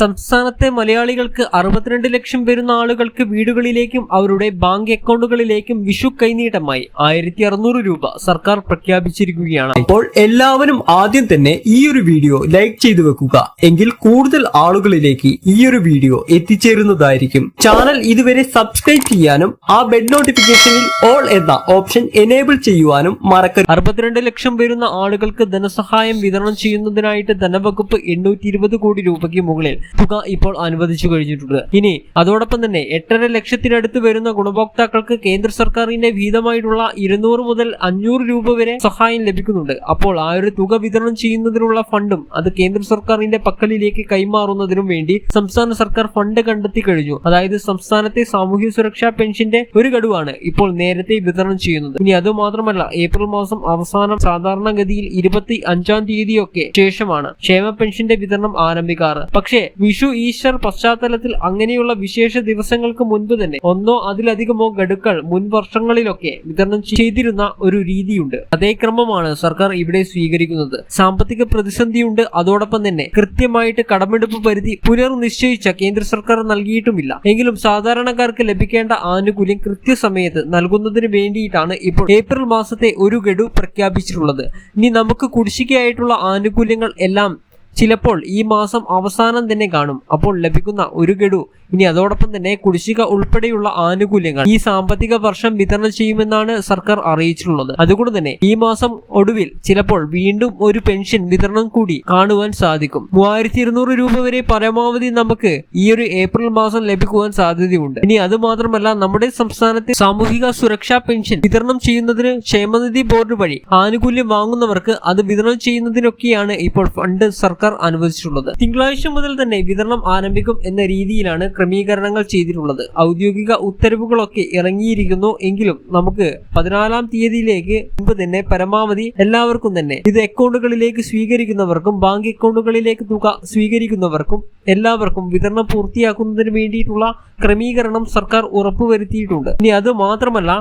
സംസ്ഥാനത്തെ മലയാളികൾക്ക് അറുപത്തിരണ്ട് ലക്ഷം വരുന്ന ആളുകൾക്ക് വീടുകളിലേക്കും അവരുടെ ബാങ്ക് അക്കൗണ്ടുകളിലേക്കും വിഷു കൈനീട്ടമായി ആയിരത്തി അറുന്നൂറ് രൂപ സർക്കാർ പ്രഖ്യാപിച്ചിരിക്കുകയാണ്. അപ്പോൾ എല്ലാവരും ആദ്യം തന്നെ ഈ ഒരു വീഡിയോ ലൈക്ക് ചെയ്തു വെക്കുക. എങ്കിൽ കൂടുതൽ ആളുകളിലേക്ക് ഈ ഒരു വീഡിയോ എത്തിച്ചേരുന്നതായിരിക്കും. ചാനൽ ഇതുവരെ സബ്സ്ക്രൈബ് ചെയ്യാനും ആ ബെഡ് നോട്ടിഫിക്കേഷനിൽ ഓൾ എന്ന ഓപ്ഷൻ എനേബിൾ ചെയ്യുവാനും മറക്കരുത്. അറുപത്തിരണ്ട് ലക്ഷം വരുന്ന ആളുകൾക്ക് ധനസഹായം വിതരണം ചെയ്യുന്നതിനായിട്ട് ധനവകുപ്പ് എണ്ണൂറ്റി ഇരുപത് കോടി രൂപയ്ക്ക് മുകളിൽ തുക ഇപ്പോൾ അനുവദിച്ചു കഴിഞ്ഞിട്ടുണ്ട്. ഇനി അതോടൊപ്പം തന്നെ എട്ടര ലക്ഷത്തിനടുത്ത് വരുന്ന ഗുണഭോക്താക്കൾക്ക് കേന്ദ്ര സർക്കാരിന്റെ വീതമായിട്ടുള്ള ഇരുന്നൂറ് മുതൽ അഞ്ഞൂറ് രൂപ വരെ സഹായം ലഭിക്കുന്നുണ്ട്. അപ്പോൾ ആ ഒരു തുക വിതരണം ചെയ്യുന്നതിനുള്ള ഫണ്ടും അത് കേന്ദ്ര സർക്കാരിന്റെ പക്കലിലേക്ക് കൈമാറുന്നതിനും വേണ്ടി സംസ്ഥാന സർക്കാർ ഫണ്ട് കണ്ടെത്തി കഴിഞ്ഞു. അതായത് സംസ്ഥാനത്തെ സാമൂഹ്യ സുരക്ഷാ പെൻഷന്റെ ഒരു ഗഡുവാണ് ഇപ്പോൾ നേരത്തെ വിതരണം ചെയ്യുന്നത്. ഇനി അതുമാത്രമല്ല ഏപ്രിൽ മാസം അവസാനം സാധാരണഗതിയിൽ ഇരുപത്തി അഞ്ചാം തീയതിയൊക്കെ ശേഷമാണ് ക്ഷേമ പെൻഷന്റെ വിതരണം ആരംഭിക്കാറ്. പക്ഷേ വിഷു ഈശ്വർ പശ്ചാത്തലത്തിൽ അങ്ങനെയുള്ള വിശേഷ ദിവസങ്ങൾക്ക് മുൻപ് തന്നെ ഒന്നോ അതിലധികമോ ഗഡുക്കൾ മുൻ വർഷങ്ങളിലൊക്കെ വിതരണം ചെയ്തിരുന്ന ഒരു രീതിയുണ്ട്. അതേ ക്രമമാണ് സർക്കാർ ഇവിടെ സ്വീകരിക്കുന്നത്. സാമ്പത്തിക പ്രതിസന്ധിയുണ്ട്. അതോടൊപ്പം തന്നെ കൃത്യമായിട്ട് കടമെടുപ്പ് പരിധി പുനർനിശ്ചയിച്ച കേന്ദ്ര സർക്കാർ നൽകിയിട്ടുമില്ല. എങ്കിലും സാധാരണക്കാർക്ക് ലഭിക്കേണ്ട ആനുകൂല്യം കൃത്യസമയത്ത് നൽകുന്നതിന് വേണ്ടിയിട്ടാണ് ഇപ്പോൾ ഏപ്രിൽ മാസത്തെ ഒരു ഗഡു പ്രഖ്യാപിച്ചിട്ടുള്ളത്. ഇനി നമുക്ക് കുടിശ്ശികയായിട്ടുള്ള ആനുകൂല്യങ്ങൾ എല്ലാം ചിലപ്പോൾ ഈ മാസം അവസാനം തന്നെ കാണും. അപ്പോൾ ലഭിക്കുന്ന ഒരു ഗഡു. ഇനി അതോടൊപ്പം തന്നെ കുടിശ്ശിക ഉൾപ്പെടെയുള്ള ആനുകൂല്യങ്ങൾ ഈ സാമ്പത്തിക വർഷം വിതരണം ചെയ്യുമെന്നാണ് സർക്കാർ അറിയിച്ചിട്ടുള്ളത്. അതുകൊണ്ട് തന്നെ ഈ മാസം ഒടുവിൽ ചിലപ്പോൾ വീണ്ടും ഒരു പെൻഷൻ വിതരണം കൂടി കാണുവാൻ സാധിക്കും. മൂവായിരത്തി ഇരുന്നൂറ് രൂപ വരെ പരമാവധി നമുക്ക് ഈ ഒരു ഏപ്രിൽ മാസം ലഭിക്കുവാൻ സാധ്യതയുണ്ട്. ഇനി അത് മാത്രമല്ല നമ്മുടെ സംസ്ഥാനത്തെ സാമൂഹിക സുരക്ഷാ പെൻഷൻ വിതരണം ചെയ്യുന്നതിന് ക്ഷേമനിധി ബോർഡ് വഴി ആനുകൂല്യം വാങ്ങുന്നവർക്ക് അത് വിതരണം ചെയ്യുന്നതിനൊക്കെയാണ് ഇപ്പോൾ ഫണ്ട് സർക്കാർ അനുവദിച്ചിട്ടുള്ളത്. തിങ്കളാഴ്ച മുതൽ തന്നെ വിതരണം ആരംഭിക്കും എന്ന രീതിയിലാണ് ക്രമീകരണങ്ങൾ ചെയ്തിട്ടുള്ളത്. ഔദ്യോഗിക ഉത്തരവുകളൊക്കെ ഇറങ്ങിയിരിക്കുന്നു എങ്കിലും നമുക്ക് പതിനാലാം തീയതിയിലേക്ക് മുമ്പ് തന്നെ പരമാവധി എല്ലാവർക്കും തന്നെ ഇത് അക്കൗണ്ടുകളിലേക്ക് സ്വീകരിക്കുന്നവർക്കും ബാങ്ക് അക്കൗണ്ടുകളിലേക്ക് തുക സ്വീകരിക്കുന്നവർക്കും എല്ലാവർക്കും വിതരണം പൂർത്തിയാക്കുന്നതിന് വേണ്ടിയിട്ടുള്ള ക്രമീകരണം സർക്കാർ ഉറപ്പുവരുത്തിയിട്ടുണ്ട്. ഇനി അത് മാത്രമല്ല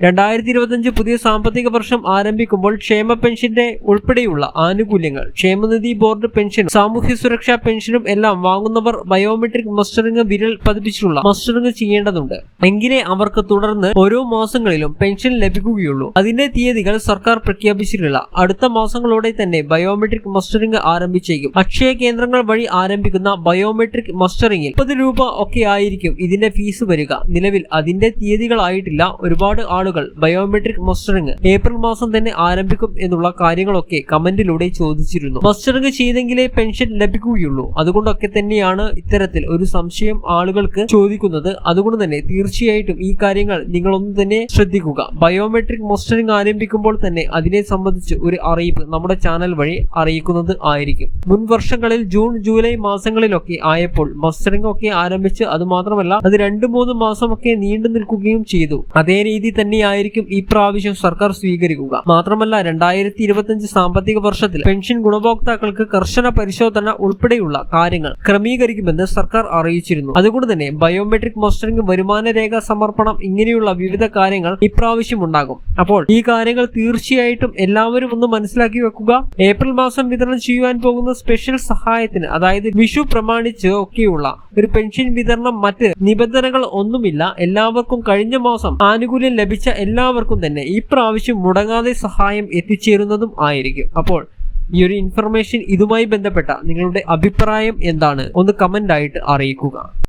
രണ്ടായിരത്തി ഇരുപത്തഞ്ച് പുതിയ സാമ്പത്തിക വർഷം ആരംഭിക്കുമ്പോൾ ക്ഷേമ പെൻഷന്റെ ഉൾപ്പെടെയുള്ള ആനുകൂല്യങ്ങൾ ക്ഷേമനിധി ബോർഡ് പെൻഷനും സാമൂഹ്യ സുരക്ഷാ പെൻഷനും എല്ലാം വാങ്ങുന്നവർ ബയോമെട്രിക് മസ്റ്ററിംഗ് വിരൽ പതിപ്പിച്ചിട്ടുള്ള മസ്റ്ററിംഗ് ചെയ്യേണ്ടതുണ്ട്. എങ്കിലേ അവർക്ക് തുടർന്ന് ഓരോ മാസങ്ങളിലും പെൻഷൻ ലഭിക്കുകയുള്ളൂ. അതിന്റെ തീയതികൾ സർക്കാർ പ്രഖ്യാപിച്ചിട്ടില്ല. അടുത്ത മാസങ്ങളോടെ തന്നെ ബയോമെട്രിക് മസ്റ്ററിംഗ് ആരംഭിച്ചേക്കും. അക്ഷയ കേന്ദ്രങ്ങൾ വഴി ആരംഭിക്കുന്ന ബയോമെട്രിക് മസ്റ്ററിംഗിൽ മുപ്പത് രൂപ ഒക്കെ ആയിരിക്കും ഇതിന്റെ ഫീസ് വരിക. നിലവിൽ അതിന്റെ തീയതികളായിട്ടില്ല. ഒരുപാട് ആളുകൾ ബയോമെട്രിക് മസ്റ്ററിംഗ് ഏപ്രിൽ മാസം തന്നെ ആരംഭിക്കും എന്നുള്ള കാര്യങ്ങളൊക്കെ കമന്റിലൂടെ ചോദിച്ചിരുന്നു. മസ്റ്ററിംഗ് ചെയ്തെങ്കിലേ പെൻഷൻ ലഭിക്കുകയുള്ളൂ. അതുകൊണ്ടൊക്കെ തന്നെയാണ് ഇത്തരത്തിൽ ഒരു സംശയം ആളുകൾക്ക് ചോദിക്കുന്നത്. അതുകൊണ്ട് തന്നെ തീർച്ചയായിട്ടും ഈ കാര്യങ്ങൾ നിങ്ങളൊന്നും തന്നെ ശ്രദ്ധിക്കുക. ബയോമെട്രിക് മസ്റ്ററിംഗ് ആരംഭിക്കുമ്പോൾ തന്നെ അതിനെ സംബന്ധിച്ച് ഒരു അറിയിപ്പ് നമ്മുടെ ചാനൽ വഴി അറിയിക്കുന്നത് ആയിരിക്കും. മുൻ വർഷങ്ങളിൽ ജൂൺ ജൂലൈ മാസങ്ങളിലൊക്കെ ആയപ്പോൾ മസ്റ്ററിംഗ് ഒക്കെ ആരംഭിച്ച് അത് മാത്രമല്ല അത് രണ്ടു മൂന്ന് മാസമൊക്കെ നീണ്ടു നിൽക്കുകയും ചെയ്തു. അതേ രീതി തന്നെയായിരിക്കും ഈ പ്രാവശ്യം സർക്കാർ സ്വീകരിക്കുക. മാത്രമല്ല രണ്ടായിരത്തി ഇരുപത്തിയഞ്ച് സാമ്പത്തിക വർഷത്തിൽ പെൻഷൻ ഗുണഭോക്താക്കൾക്ക് കർശന പരിശോധന ഉൾപ്പെടെയുള്ള കാര്യങ്ങൾ ക്രമീകരിക്കുമെന്ന് സർക്കാർ അറിയിച്ചിരുന്നു. അതുകൊണ്ട് തന്നെ ബയോമെട്രിക് മസ്റ്ററിംഗ് വരുമാന രേഖ സമർപ്പണം ഇങ്ങനെയുള്ള വിവിധ കാര്യങ്ങൾ ഇപ്രാവശ്യം ഉണ്ടാകും. അപ്പോൾ ഈ കാര്യങ്ങൾ തീർച്ചയായിട്ടും എല്ലാവരും ഒന്ന് മനസ്സിലാക്കി വെക്കുക. ഏപ്രിൽ മാസം വിതരണം ചെയ്യുവാൻ പോകുന്ന സ്പെഷ്യൽ സഹായത്തിന് അതായത് വിഷു പ്രമാണിച്ച് ഒക്കെയുള്ള ഒരു പെൻഷൻ വിതരണം മറ്റ് നിബന്ധനകൾ ഒന്നുമില്ല. എല്ലാവർക്കും കഴിഞ്ഞ മാസം ആനുകൂല്യം ലഭിച്ച എല്ലാവർക്കും തന്നെ ഈ പ്രാവശ്യം മുടങ്ങാതെ സഹായം എത്തിച്ചേരുന്നതും ആയിരിക്കും. അപ്പോൾ ഈ ഒരു ഇൻഫർമേഷൻ ഇതുമായി ബന്ധപ്പെട്ട നിങ്ങളുടെ അഭിപ്രായം എന്താണ്? ഒന്ന് കമന്റ് ആയിട്ട് അറിയിക്കുക.